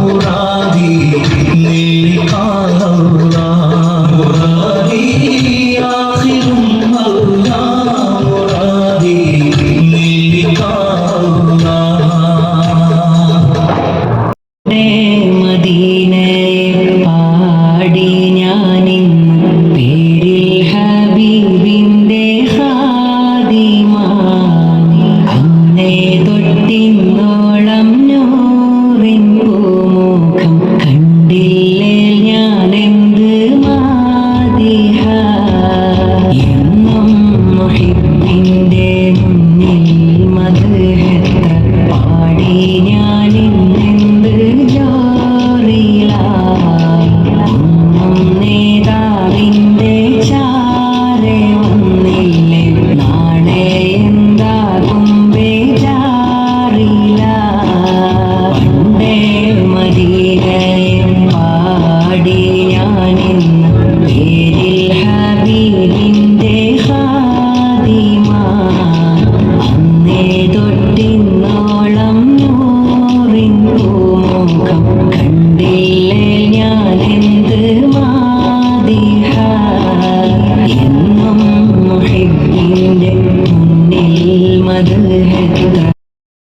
మురాది నీ కాలవురా തൊട്ടിന്നോളം നോറിൻ പൂമുഖം കണ്ടില്ല? Ding.